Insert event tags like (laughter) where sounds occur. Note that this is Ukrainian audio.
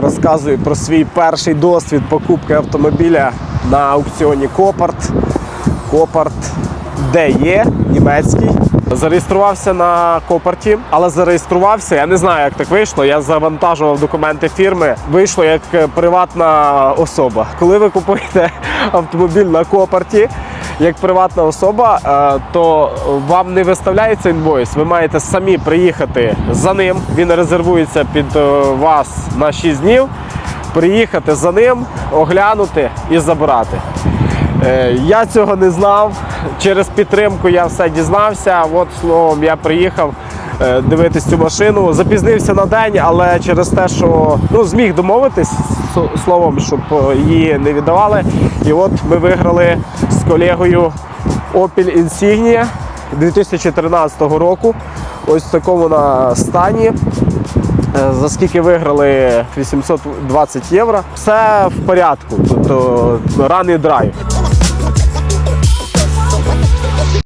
розказую про свій перший досвід покупки автомобіля на аукціоні Копарт. Копарт DE німецький. Зареєструвався на Копарті, але зареєструвався. Я не знаю, як так вийшло. Я завантажував документи фірми. Вийшло як приватна особа. Коли ви купуєте (laughs) автомобіль на Копарті, як приватна особа, е, то вам не виставляється інвойс. Ви маєте самі приїхати за ним. Він резервується під е, вас на 6 днів. Приїхати за ним, оглянути і забрати. Е, Я цього не знав. Через підтримку я все дізнався. От словом, я приїхав дивитись цю машину. Запізнився на день, але через те, що ну, зміг домовитись словом, щоб е, її не віддавали. І от ми виграли з колегою Opel Insignia 2013 року. Ось в такому вона стані. Е, За скільки виграли 820 євро. Все в порядку. Тобто ранний драйв.